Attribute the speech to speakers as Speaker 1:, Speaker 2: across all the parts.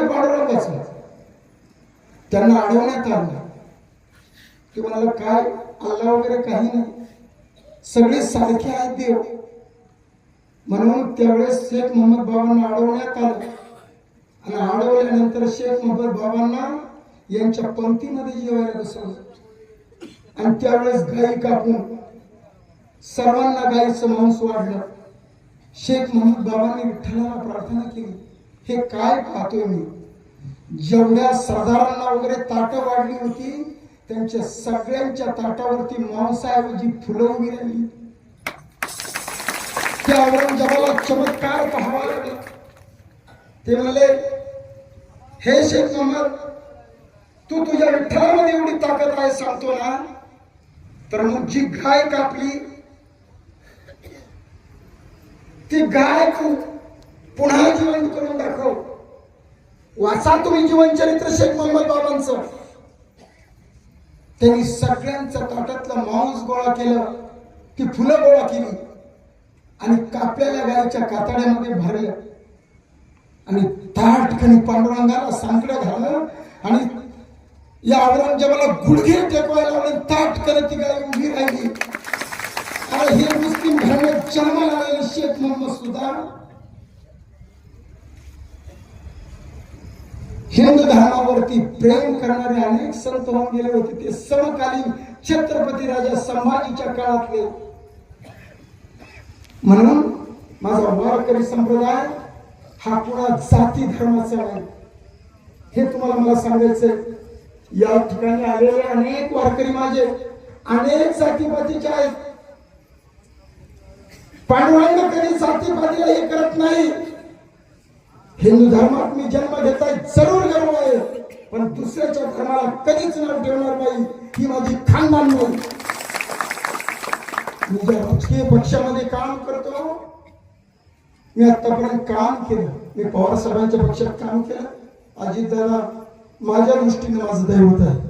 Speaker 1: हे पांडुरंगाचं त्यांना अडवण्यात आलं ते म्हणाला काय? अल्ला वगैरे काही नाही. सगळे सारखे आहेत देव. म्हणून त्यावेळेस शेख मोहम्मद बाबांना अडवण्यात आलं. आणि अडवल्यानंतर शेख मोहम्मद बाबांना यांच्या पंक्तीमध्ये जेवायला बसवलं. आणि त्यावेळेस गाई कापून सर्वांना गाईचं मांस वाढलं. शेख मोहम्मद बाबांनी विठ्ठलाला प्रार्थना केली. हे काय पाहतोय मी? जेवढ्या सरदारांना वगैरे ताटं वाढली होती त्यांच्या सगळ्यांच्या ताटावरती मांसाऐवजी फुलं उभी राहिली. त्या औरंगजेबाला चमत्कार पाहावा लागला. ते म्हणाले हे शेख मोहम्मद तू तुझ्या विठ्ठलामध्ये एवढी ताकद आहे सांगतो ना तर मग जी गाय कापली ती गाय खूप पुन्हा जिवंत करून दाखव. वाचा तुम्ही जीवन चरित्र शेख मोहम्मद बाबांचं. त्यांनी सगळ्यांचं ताटातलं मांस गोळा केलं ती फुलं गोळा केली आणि कापलेल्या गायच्या कातड्यामध्ये भरलं. आणि ताटकणी पांडुरंगाला सांकडं घाललं आणि या औरंगजेबाला गुडघे टेकवायला लावले. ठिकाणी ती गाय उभी राहिली. आणि हे मुस्लिम धर्मात जन्माला आलेले शेख मोहम्मद सुद्धा हिंदू धर्मावरती प्रेम करणारे अनेक संत होऊन गेले होते. ते समकालीन छत्रपती राजा संभाजीच्या काळातले. म्हणून माझा वारकरी संप्रदाय हा पुन्हा जाती धर्माचा नाही हे तुम्हाला मला सांगायचंय. या ठिकाणी आलेले अनेक वारकरी माझे अनेक जातीपातीचे आहेत. पांडुरंग कधी जातीपातीला हे करत नाही? हिंदू धर्मात मी जन्म घेताय जरूर गर्व आहे. पण दुसऱ्याच्या धर्माला कधीच नाव ठेवणार नाही ही माझी खानदान नाही. मी ज्या राजकीय पक्षामध्ये काम करतो मी आतापर्यंत काम केलं. मी पवार साहेबांच्या पक्षात काम केलं. अजित दादा माझ्या दृष्टीने माझं दैवत आहे.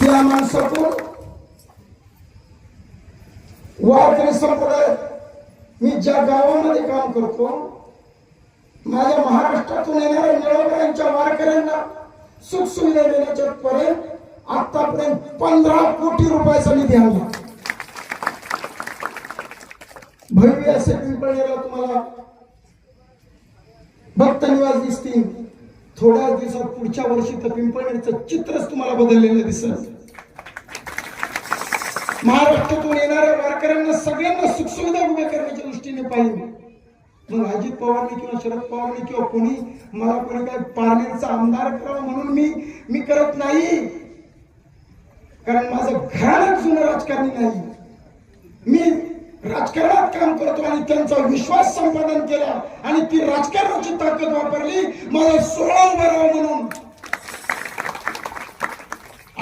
Speaker 1: त्या माणसातून वारकरी संप्रदाय मी ज्या गावामध्ये काम करतो माझ्या महाराष्ट्रातून येणाऱ्या निळवकरांच्या वारकऱ्यांना सुख सुविधा देण्याच्या पर्यंत आतापर्यंत पंधरा कोटी रुपयाचा निधी आणला भव्य असे पिंपळनेरला तुम्हाला भक्त निवास दिसतील. थोड्याच दिवसात पुढच्या वर्षी तर पिंपळनेरचं चित्रच तुम्हाला बदललेलं दिसत महाराष्ट्रातून येणाऱ्या वारकऱ्यांना सगळ्यांना सुखसुविधा उभ्या करण्याच्या दृष्टीने पाहिजे. मग अजित पवारने किंवा शरद पवारने किंवा कोणी मला कोणी काय पारनेरचा आमदार करावा म्हणून मी मी करत नाही. कारण माझं घराणं जुनं राजकारणी नाही. मी राजकारणात काम करतो आणि त्यांचा विश्वास संपादन केला आणि ती राजकारणाची ताकद वापरली. मला सोळा उभा म्हणून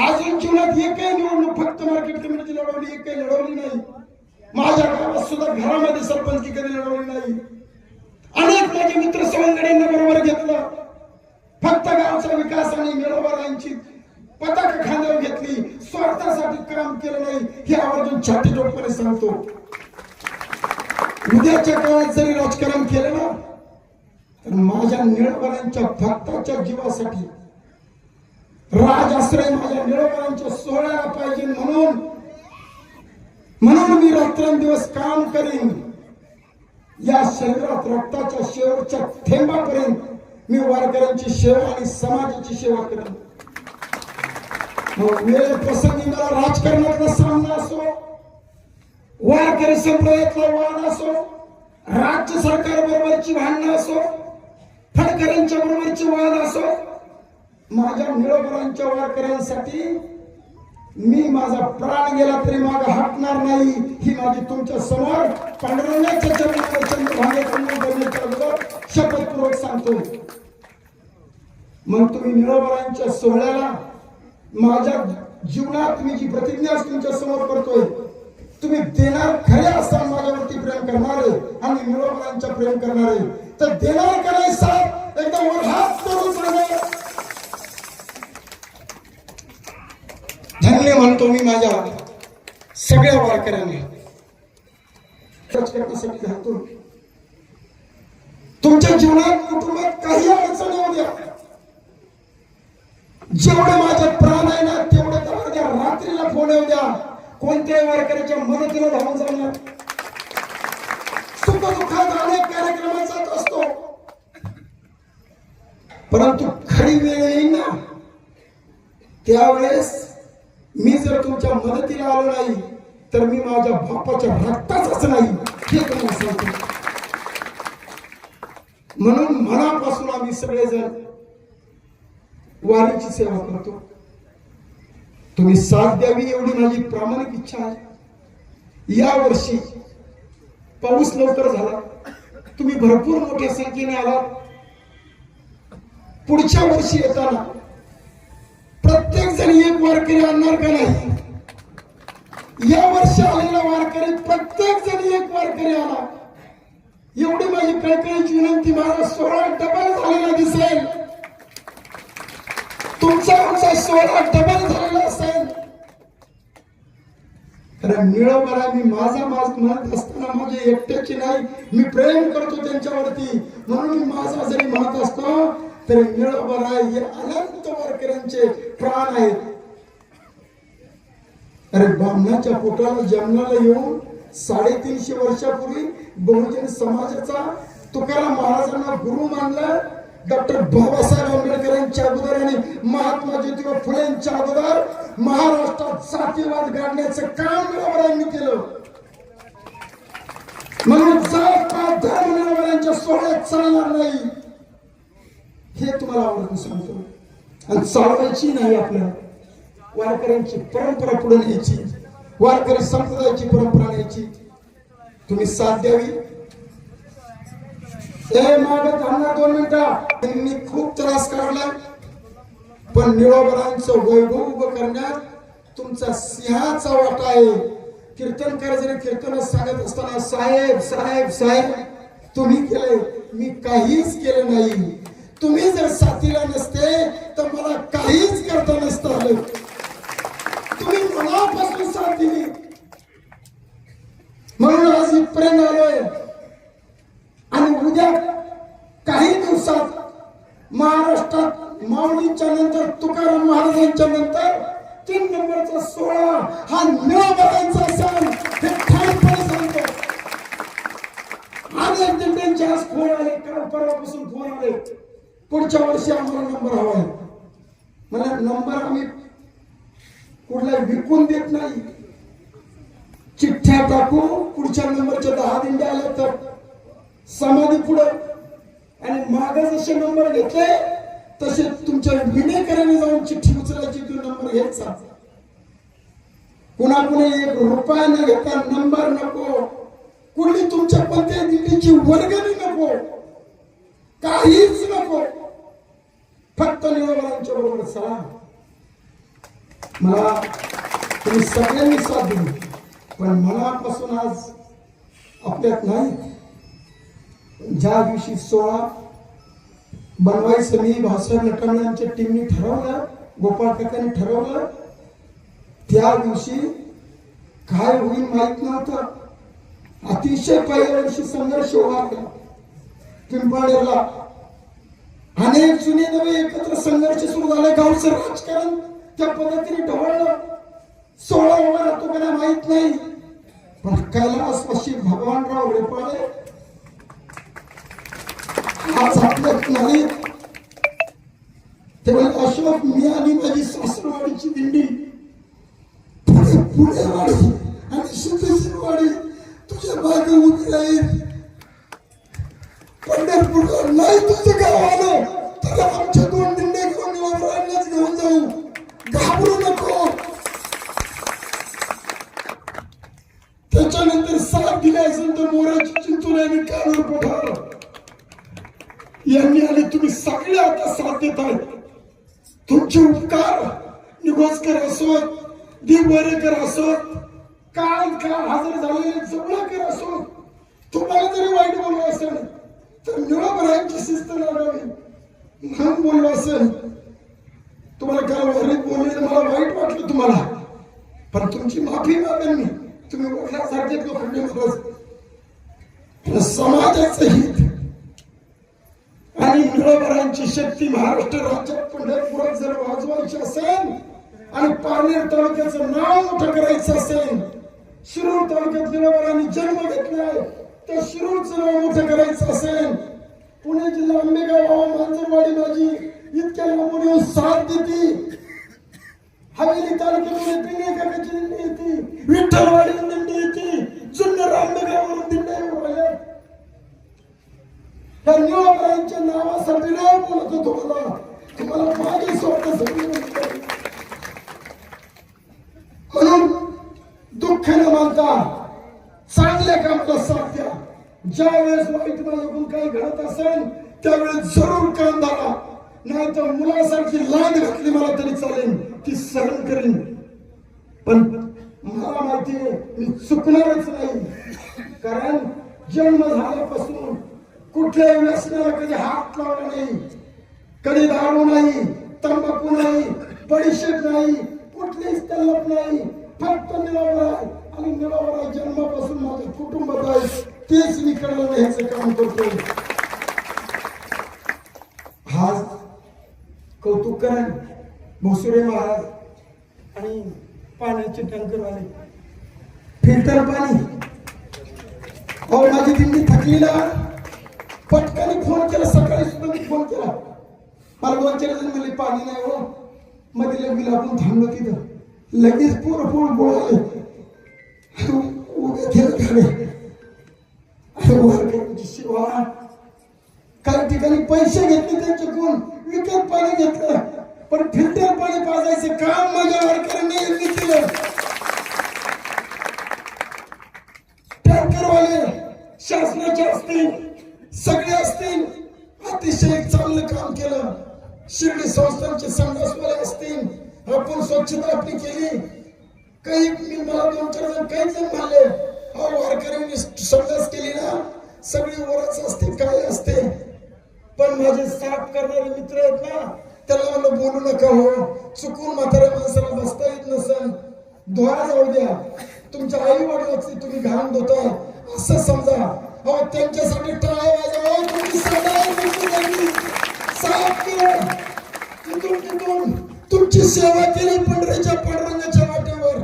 Speaker 1: अजून जीवनात एकही निवडणूक फक्त मार्केट कमिटीची लढवली एकही लढवली नाही. माझ्या गावात सुद्धा घरामध्ये सरपंच कधी लढवली नाही. अनेक माझे मित्र सवंगड्यांना बरोबर घेतलं. फक्त गावचा विकास आणि मिळवणाऱ्यांची पताक खांद्यावर घेतली. स्वार्थासाठी काम केलं नाही हे आवर्जून छाती टोकपणे सांगतो. उद्याच्या काळात जरी राजकारण केलं ना तर माझ्या निळवणाऱ्यांच्या भक्ताच्या जीवासाठी राज आश्रय माझ्या निळवणाऱ्यांच्या सोहळ्याला पाहिजे म्हणून म्हणून मी रात्रंदिवस काम करीन. या शरीरात रक्ताच्या शेवटच्या थेंबापर्यंत मी वारकऱ्यांची सेवा आणि समाजाची सेवा करेन. मग वेळ प्रसंगी मला राजकारणातला सामना असो वारकरी संप्रदायातला वाद असो राज्य सरकार बरोबरची भांडणं असो फडकऱ्यांच्या बरोबरची वाद असो माझ्या निळोबरांच्या वारकऱ्यांसाठी मी माझा प्राण गेला तरी माग हटणार नाही. ही माझी तुमच्यासमोर पांडुरंगाच्या चरणावर अगोदर शपथपूर्वक सांगतो. मग तुम्ही निळोबरांच्या सोहळ्याला माझ्या जीवनात मी जी प्रतिज्ञा तुमच्यासमोर करतोय तुम्ही देणार खरे असताना माझ्यावरती प्रेम करणारे आणि निळोबरांच्या प्रेम करणारे. तर देणार करायचा एकदम वर हात करून सांगा म्हणतो मी माझ्या सगळ्या वारकऱ्यांनी. तुमच्या जीवनात कुटुंबात काही अडचणी येऊ द्या. जेवढे माझे प्राण आहे ना तेवढे तर द्या रात्रीला फोन येऊ द्या. कोणत्याही वारकऱ्याच्या मदतीला धावून जाणार सुख दुःखात अनेक कार्यक्रमात जात असतो. परंतु खरी वेळ येईल ना. त्यावेळेस मी जर तुमच्या मदतीला आलो नाही तर मी माझ्या बापाच्या रक्ताचाच नाही. हे तुम्हाला सांगतो. म्हणून मनापासून आम्ही सगळेजण वारीची सेवा करतो. तुम्ही साथ द्यावी एवढी माझी प्रामाणिक इच्छा आहे. या वर्षी पाऊस लवकर झाला. तुम्ही भरपूर मोठ्या संख्येने आला पुढच्या वर्षी येताना प्रत्येक जण एक वारकरी आणणार का नाही? या वर्षी आलेला वारकरी प्रत्येक जण एक वारकरी आला एवढी माझी कळकळीची विनंती माझा सोहळा डबल झालेला दिसेल. तुमचा आमचा सोहळा डबल झालेला असेल. कारण निळबरा मी माझा माझ म्हणत असताना माझे एकट्याची नाही मी प्रेम करतो त्यांच्यावरती. म्हणून मी माझा जरी म्हणत असतो तरी निळबरा हे आलं वारकऱ्यांचे प्राण आहेत. अरे ब्राह्मणाच्या पोटाला जन्माला येऊन साडेतीनशे वर्षापूर्वी बहुजन समाजाचा तुकाराम महाराजांना गुरु मानला डॉक्टर बाबासाहेब आंबेडकरांच्या अगोदर आणि महात्मा ज्योतिबा फुलेंच्या अगोदर महाराष्ट्रात जातीवाद गाडण्याचं काम निरावरांनी केलं. म्हणून जात पात धर्म निरावरांच्या सोहळ्यात चालणार नाही. हे तुम्हाला आवडून सांगतो. आणि चालवायची नाही आपल्या. वारकऱ्यांची परंपरा पुढे न्यायची. वारकरी संप्रदायाची परंपरा न्यायची. तुम्ही साथ द्यावी. दोन मिनिटं. त्यांनी खूप त्रास काढला पण निळोबरांचं वैभव उभं करण्यात तुमचा सिंहाचा वाटा आहे. कीर्तनकार जरी कीर्तन सांगत असताना साहेब साहेब साहेब तुम्ही केले मी काहीच केलं नाही. तुम्ही जर साथीला नसते तर मला काहीच करता नसतं आलं. तुम्ही मनापासून साथ दिली. म्हणून आज इथपर्यंत आलोय. आणि उद्या काही दिवसात महाराष्ट्रात माऊलींच्या नंतर तुकाराम महाराजांच्या नंतर तीन नंबरचा सोहळा हा निळाबरांचा सण हे ठामपणे सांगतो. अनेक दिंड्यांचे आज फोन आले काल परवापासून फोन आले. पुढच्या वर्षी आम्हाला नंबर हवा आहे. मला नंबर आम्ही कुठला विकून देत नाही. चिठ्ठ्या टाकू पुढच्या नंबरच्या दहा दिंड्या आल्या तर समाधी पुढे. आणि मागे जसे नंबर घेतले तसे तुमच्या विनेकराने जाऊन चिठ्ठी उचलायची तो नंबर घ्यायचा पुन्हा पुन्हा एक रुपया न घेता नंबर नको. कुठली तुमच्या पंचायत दिल्लीची वर्गणी नको. काहीच नको. फक्त निळवरांच्या बरोबर चला. मला तुम्ही सगळ्यांनी साथ दिली. पण मनापासून आज आपल्यात नाही. ज्या दिवशी सोळा बनवायचं मी भाऊसाहेब लटाणे यांच्या टीमनी ठरवलं गोपाळ काकांनी ठरवलं त्या दिवशी काय होईल माहीत नव्हतं. अतिशय पहिल्या दिवशी संघर्ष उभारला. पिंपळेला अनेक जुने नवे एकत्र संघर्ष सुरू झाले. गावचं राजकारण त्या पद्धतीने ढवळलं. सोळा होणार तो मला माहीत नाही. पण कैलास पश्चिम भगवानराव रेपाळे आज आपल्यात नाही तेव्हा अशोक मी आणि माझी सासरवाडीची दिंडी पुढे पुढे वाडी आणि सिद्धेश्वरवाडी तुझ्या मागे उभी राहील पंढरपूरला नाही तुझं गाव निळोबरांची शक्ती महाराष्ट्र राज्यात पंढरपुरात जर वाजवायची असेल आणि पारनेर तालुक्याचं नाव मोठं करायचं असेल शिरूर तालुक्यात निळोबरांनी जन्म घेतलाय तर शिरूरचं नाव मोठं करायचं असेल. पुणे जिल्हा आंबेगाव मांजरवाडी माझी इतक्या लांबून येऊन साथ देते. हवेली तालुक्यामध्ये पिंगेकाकाची दिंडी येते. विठ्ठलवाडी दिंडी येते. जुन्नर आंबेगाववरून दिंड्या या निळोबरांच्या नावासाठी नाही बोलत होतो मला तुम्हाला माझे स्वप्न म्हणून दुःख न मानता चांगल्या कामाला साथ द्या. ज्या वेळेस वाईट माझ्याकडून काही घडत असेल त्यावेळेस जरूर काम धरा. नाही तर मुलासारखी लाद घातली मला तरी चालेल ती सहन करीन. पण मला माहिती आहे मी चुकणारच नाही. कारण जन्म झाल्यापासून कुठल्याही व्यसनाला कधी हात लावला नाही कधी दारू नाही तंबाखू नाही बडीशेप नाही कुठलीच तलप नाही फक्त निरावरा आणि निरावरा जन्मापासून माझ्या कुटुंबात आहे. तेच मी कळलं ह्याचं काम करतो आज कौतुक करा भोसुरे महाराज आणि पाण्याचे टँकर आले फिल्टर पाणी. अहो माझी दिंडी थकलीला पटकन फोन केला सकाळी सुद्धा मी फोन केला. मला दोन चार जण म्हणले पाणी नाही हो. मध्ये लगेच आपण थांबलो तिथं. लगेच पूर पोर बोळाले उभे खेळ खरे वारकऱ्यांची सेवा काही ठिकाणी पैसे घेतले त्यांच्याकडून. विकत पाणी घेतलं. पण फिल्टर पाणी पाजायचं काम माझ्या वारकऱ्यांनी केलं. टँकरवाले शासनाचे असतील सगळे असतील. अतिशय चांगलं काम केलं. शिर्डी संस्थांचे संघासवाले असतील. आपण स्वच्छता आपली केली. काही मी मला दोन चार जण काही जण म्हणले अहो वारकऱ्यांनी संघास केली ना. सगळी वरच असते काय असते पण माझे साफ करणारे मित्र आहेत ना त्याला मला बोलू नका हो. चुकून म्हाताऱ्या माणसाला बसता येत नसन. धुवा जाऊ द्या. तुमच्या आई वडिलाची तुम्ही घाण धुताय. असं समजा. अहो त्यांच्यासाठी टाळ्या वाजवा. तुम्ही सदा त्यांनी साफ केलं तिथून तिथून. तुमची सेवा केली पंढरीच्या पांडुरंगाच्या वाटेवर.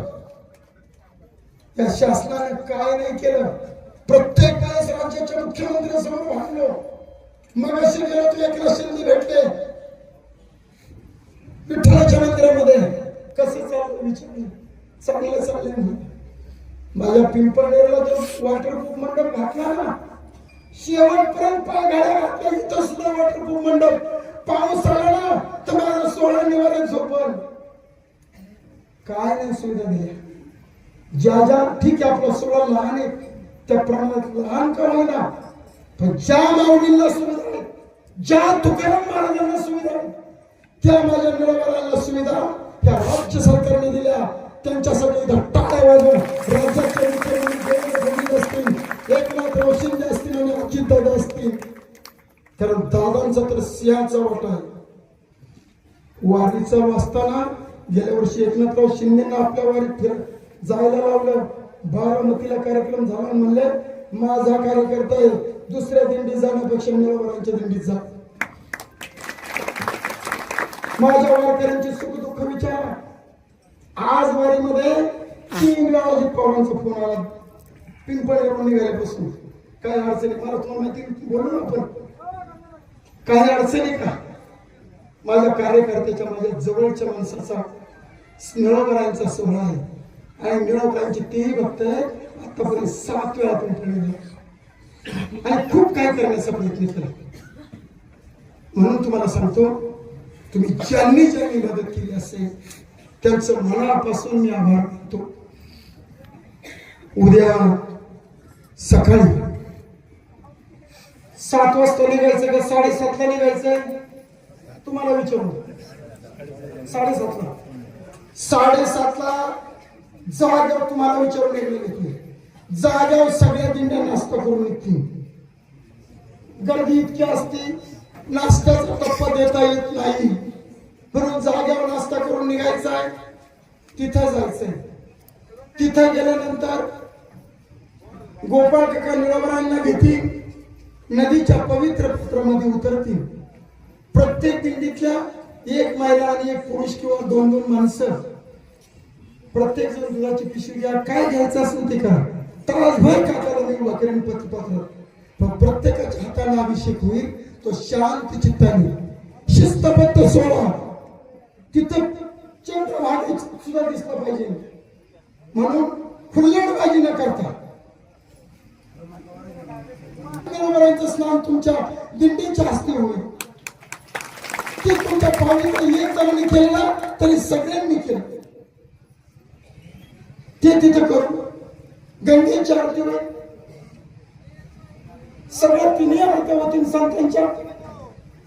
Speaker 1: या शासनाने काय नाही केलं. प्रत्येक वेळेस राज्याच्या मुख्यमंत्र्यांसमोर भांडलो मग अशी गेलो तू एकनाथ शिंदे भेटले. विठ्ठलाच्या मंदिरामध्ये. कसं चाललं विचारलं चांगलं चाललंय म्हणे. माझ्या पिंपळनेरला जो वॉटरप्रूफ मंडप घातला ना शेवटपर्यंत पाय घाड्या घातल्या इथं सुद्धा वॉटरप्रूफ मंडप. पाऊस आला ना तर माझं सोळा निवारण झोपल. काय नाही सुविधा दिल्या. ज्या ज्या ठीक आहे आपला सोळा लहान आहे त्या प्रमाणात लहान का होईना पण ज्या माऊलींना सुविधा आहेत ज्या तुकाराम महाराजांना सुविधा आहेत त्या माझ्या निळवरांना सुविधा त्या राज्य सरकारने दिल्या. त्यांच्यासाठी सगळी टाळ्या वाजवून राज्याचे मुख्यमंत्री देवेंद्र फडणवीस असतील एकनाथ शिंदे असतील आणि अजितदादा असतील. कारण दादांचा तर सिंहाचा वाटा आहे. वारीचा वाचताना गेल्या वर्षी एकनाथराव शिंदेना आपल्या वारीत फिर जायला लावलं. बारामतीला कार्यक्रम झाला म्हणले माझा कार्यकर्ता आहे. दुसऱ्या दिंडीत जाण्यापेक्षा निळवरांच्या दिंडीत जा. माझ्या वारकऱ्यांची सुख दुःख विचार आज वारीमध्ये तीन वेळा अजित पवारांचा फोन आला. पिंपळेवरून निघाल्यापासून. काय अडचणी? मला तुम्हाला माहिती बोलू ना आपण. काही अडचणी का? माझ्या कार्यकर्त्याच्या माझ्या जवळच्या माणसाचा निळवकरांचा सोहळा आहे. आणि निळवकरांची तेही भक्त आहे आतापर्यंत सात वेळा पिंपळेला आणि खूप काय करण्याचा प्रयत्न केला. म्हणून तुम्हाला सांगतो तुम्ही ज्यांनी ज्यांनी मदत केली असेल त्यांचं मनापासून मी आभार मानतो. उद्या सकाळी सात वाजता निघायचं का साडेसातला निघायचं? तुम्हाला विचारू. साडेसातला. साडेसातला जाग्यावर तुम्हाला विचारून निघले घेतले जाग्यावर सगळ्या दिंड्या नाश्ता करून निघतील. गर्दी इतकी असते नाश्त्याचा टप्पा देता येत नाही. फिरून जाग्यावर नाश्ता करून निघायचा आहे. तिथं जायचंय. तिथं गेल्यानंतर गोपाळ काका निळवरांना घेतील. नदीच्या पवित्र पुत्रामध्ये उतरतील. प्रत्येक दिंडीतल्या एक महिला आणि एक पुरुष किंवा दोन दोन माणसं. प्रत्येक जण दुधाची पिशवी घ्या. काय घ्यायचं असेल ते करा. तासभर काकाला मी वकरीन पत्र पण प्रत्येकाच्या हाताला अभिषेक होईल तो शांत चित्ताने. शिस्तबद्ध सोडा तिथं चंद्रभागी सुद्धा दिसला पाहिजे. म्हणून हुल्लडबाजी न करता. स्नान तुमच्या दिंडीच्या हस्ते होईल. ते तुमच्या पाहुण्याला एक जणांनी केलं ना तरी सगळ्यांनी केलं. ते तिथं करू गंगेच्या आरती सगळ्या तिन्ही आरत्या होतील संतांच्या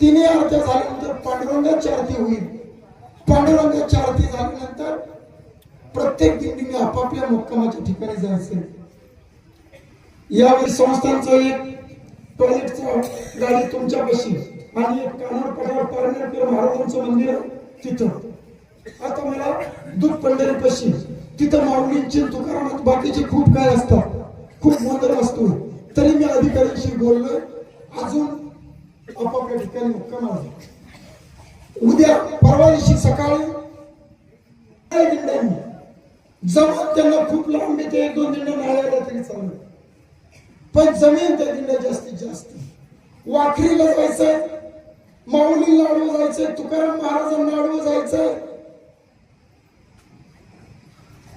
Speaker 1: तिन्ही आरत्या झाल्यानंतर पांडुरंगाची आरती होईल. पांडुरंगाच्या आरती झाल्यानंतर प्रत्येक दिंडीने आपापल्या मुक्कामाच्या ठिकाणी जायचे यावेळी संस्थांचं एक टॉयलेटचं गाडी तुमच्यापाशी आणि एक कानड पठार पारनेरकर महाराजांचं मंदिर तिथं. आता मला दूध पंढरीपाशी तिथं माऊलींची तुकारामात बाकीचे खूप काय असतात खूप गोंधळ असतो तरी मी अधिकाऱ्यांशी बोललोय अजून आपापल्या ठिकाणी मुक्काम आहे. उद्या परवा दिवशी सकाळी काय त्यांना खूप लांब येते एक दोन दिंड्या नाही तरी चालू पण जमीन त्या दिंड्या जास्तीत जास्त वाखरीला जायचंय माऊलीला आडवं जायचंय तुकाराम महाराजांना आडवं जायचंय.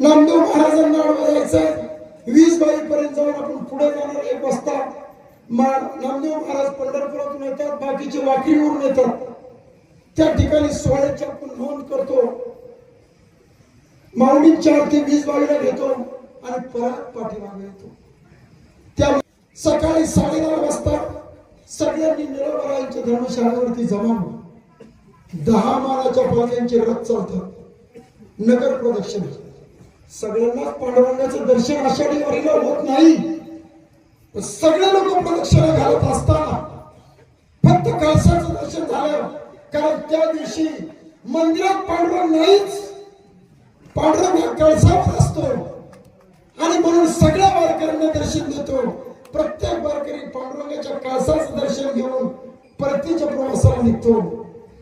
Speaker 1: नामदेव महाराजांना आडवं जायचंय. वीस बाई पर्यंत जाऊन आपण पुढे जाणार एक वाजता. नामदेव महाराज पंढरपुरातून येतात बाकीचे वाखरीवरून येतात. त्या ठिकाणी सोहळ्याची आपण नोंद करतो. माऊलींच्या आरती वीज बाईला घेतो आणि परत पाठीमागे येतो. त्या सकाळी साडेदहा वाजता सगळ्यांनी निळवरायांच्या धर्मशाळेवरती जमा हो. दहा मानाच्या पाल्यांचे रथ चालतात. नगर प्रदक्षिण. सगळ्यांनाच पांडुरंगाचं दर्शन आषाढी वारीला होत नाही. सगळे लोक प्रदक्षिणा घालत असताना फक्त कळसाचं दर्शन झालं कारण त्या दिवशी मंदिरात पांढरा नाहीच. पांढरा भाग कळसावर असतो. आणि म्हणून सगळ्या वारकऱ्यांना दर्शन देतो. प्रत्येक वारकरी पांडुरंगाच्या काळसाचं दर्शन घेऊन परतीच्या प्रवासाला निघतो.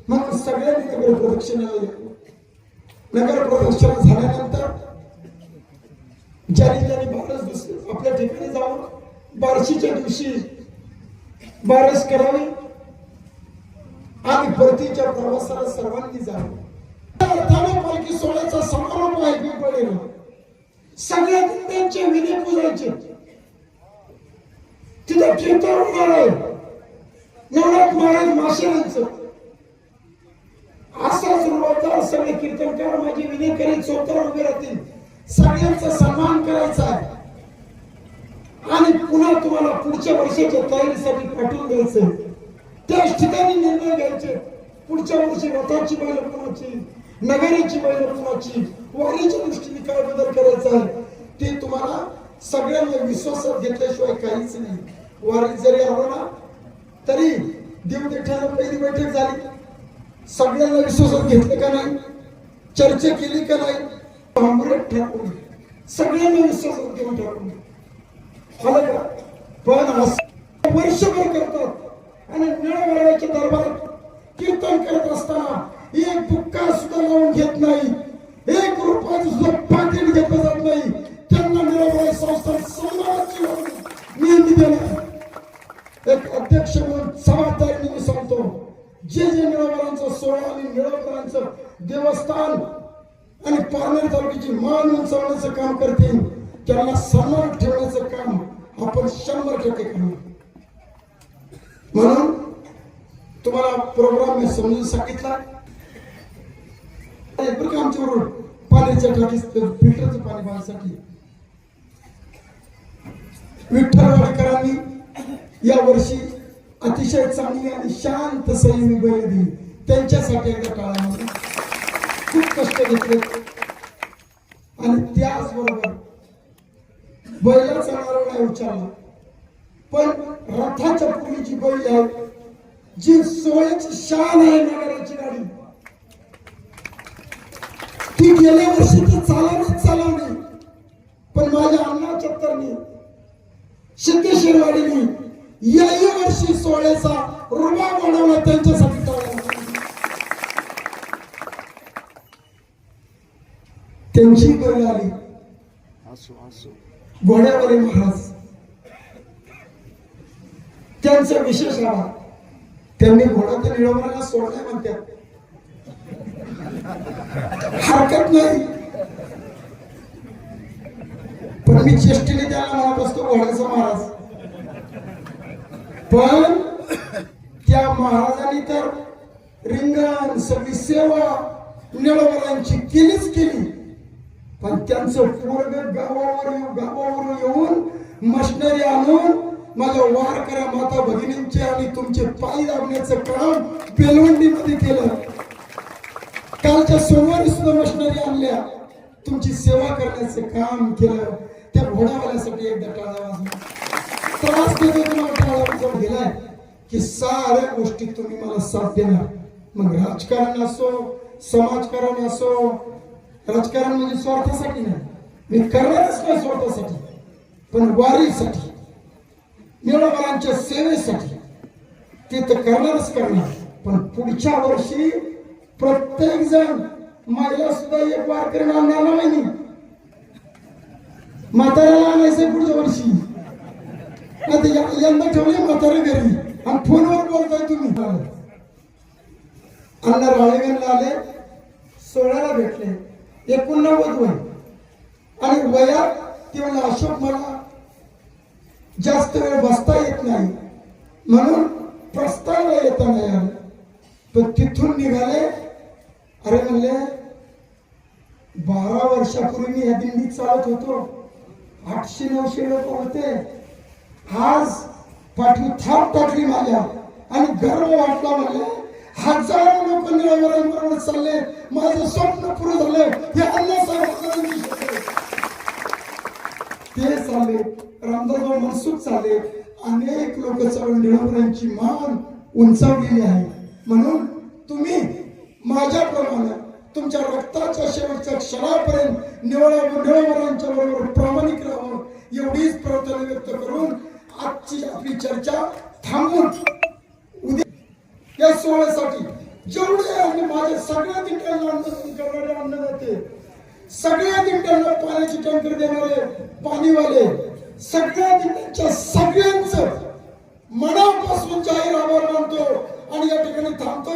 Speaker 1: म्हणून सगळ्यांनी नगर प्रदक्षिणेला नगर प्रदक्षिणा झाल्यानंतर ज्यांनी ज्यांनी बारस आपल्या ठिकाणी जाऊन बारशीच्या दिवशी बारस करावी. आणि परतीच्या प्रवासाला सर्वांनी जावं अर्थाने पालखी सोहळ्याचा समारोप आहे पडेल सगळ्या त्यांचे विधी पुजायचे तिथे कीर्तन होणार आहे. नवनाथ महाराज माशेरांचं. असाच रोजगार सगळे कीर्तनकार माझी विधी करीत स्वतः उभे राहतील. सगळ्यांचा सन्मान करायचा आहे. आणि पुन्हा तुम्हाला पुढच्या वर्षाच्या तयारीसाठी पाठवून द्यायचं त्याच ठिकाणी निर्णय घ्यायचे. पुढच्या वर्षी रथाची बैल कोणाची नगरीची बैल कोणाची वारीच्या दृष्टीने काय बदल करायचा आहे ते तुम्हाला सगळ्यांना विश्वासात घेतल्याशिवाय काहीच नाही. वारीत जरी आलो ना तरी देव देठाला पहिली बैठक झाली. सगळ्यांना विश्वासात घेतलं का नाही? चर्चा केली का नाही? भांबरट ठरवून सगळ्यांना विश्वासात घेऊन ठरवून आलं का पण असं वर्षभर करतात. आणि निळवऱ्याच्या दरबारात कीर्तन करत असताना एक बुक्का सुद्धा लावून घेत नाही. एक रुपयाचं सुद्धा पाकिट घेतलं जात नाही. त्यांना निळवऱ्या संस्था सन्मानाची नियंत्रित देणार. एक अध्यक्ष म्हणून समाजदारीने मी सांगतो जे जे निळवरांचं सोहळा आणि निळवकरांचं देवस्थान आणि पारनेर तालुक्याची मान उंचावण्याचं काम करतील त्यांना सन्मान ठेवण्याचं काम आपण शंभर टक्के करणार. म्हणून तुम्हाला प्रोग्राम मी समजून सांगितला. बरं का आमच्याबरोबर? पाण्याच्या टाकी फिल्टरचं पाणी पाहण्यासाठी विठ्ठलवाडीकरांनी या वर्षी अतिशय चांगली आणि शांत संयमी बैल दिली. त्यांच्यासाठी एका काळामध्ये खूप कष्ट घेतले. आणि त्याचबरोबर बैलाचा नारळ नाही उच्चारला पण रथाच्या पूर्वीची बैल आहे जी सोयची शान आहे नगराची गाडी ती गेल्या वर्षी ती चालवलीच चालवली. पण माझ्या अण्णा चत्तरनी सिद्धेश्वरवाडीनी याही वर्षी सोहळ्याचा रुबा वाढवला त्यांच्यासाठी त्यांची बैल आली. घोड्यावरील महाराज त्यांचं विशेष राहा त्यांनी घोडा तर निळवणाला सोडलाय म्हणतात. हरकत नाही. पण मी चेष्टीने त्याला म्हणत असतो घोड्याचा महाराज. पण त्या महाराजांनी तर रिंगण सगळी सेवा निळवरांची केलीच केली. पण त्यांचं पोरग गावावर गावावर येऊन मशनरी आणून माझ्या वार करा माता भगिनींचे आणि तुमचे पाय दाबण्याचं काम बेलवंडीमध्ये केलं. कालच्या सोमवारी सुद्धा मशनरी आणल्या. तुमची सेवा करण्याचं काम केलं. त्या घोडावाल्यासाठी एकदा टाळा वाजवा. त्रास देतो तुम्हाला टाळा वाजवून गेलाय की साऱ्या गोष्टी तुम्ही मला साथ देणार. मग राजकारण असो समाजकारण असो राजकारण म्हणजे स्वार्थासाठी नाही. मी करणारच नाही स्वार्थासाठी पण वारीसाठी. निळोबांच्या सेवेसाठी. ते तर करणारच करणार. पण पुढच्या वर्षी प्रत्येक जण महिला सुद्धा एक वारकरी आणणार नाही म्हाताऱ्याला आणायचंय पुढच्या वर्षी. नाही यंदा ठेवले म्हातारे घरी. आणि फोनवर बोलताय तुम्ही. अण्णा राळेगणला आले. सोळाला भेटले. एकोणनव्वद वय. आणि वयात ते अशोक मला जास्त वेळ बसता येत नाही. म्हणून प्रस्तावला येता नाही आलं पण तिथून निघाले अरे म्हणले बारा वर्षापूर्वी मी या दिंडीत चालत होतो. आठशे नऊशे लोक होते. आज पाठवी थाप टाकली माझ्या. आणि गर्व वाटला मला हजारो लोक निळवरांबरोबर चालले. माझं स्वप्न पुरं झालं. हे अण्णासाहेबांनी ते चालले. मनसुख झाले. अनेक लोक चालून निळवरांची मान उंचावलेली आहे. म्हणून तुम्ही माझ्याप्रमाणे तुमच्या रक्ताच्या शेवटच्या क्षणापर्यंत निवळा निळवरांच्या बरोबर प्रामाणिक राहावं एवढीच प्रार्थना व्यक्त करून आजची आपली चर्चा थांबून उद्या या सोहळ्यासाठी जेवढे आणि माझ्या सगळ्या दिंड्यांना अन्नदान करणारे अन्नदाते सगळ्या दिंड्यांना पाण्याची टँकर देणारे पाणीवाले सगळ्या सगळ्यांच सगळ्यांचं मनापासून जाहीर आभार मानतो आणि या ठिकाणी थांबतो.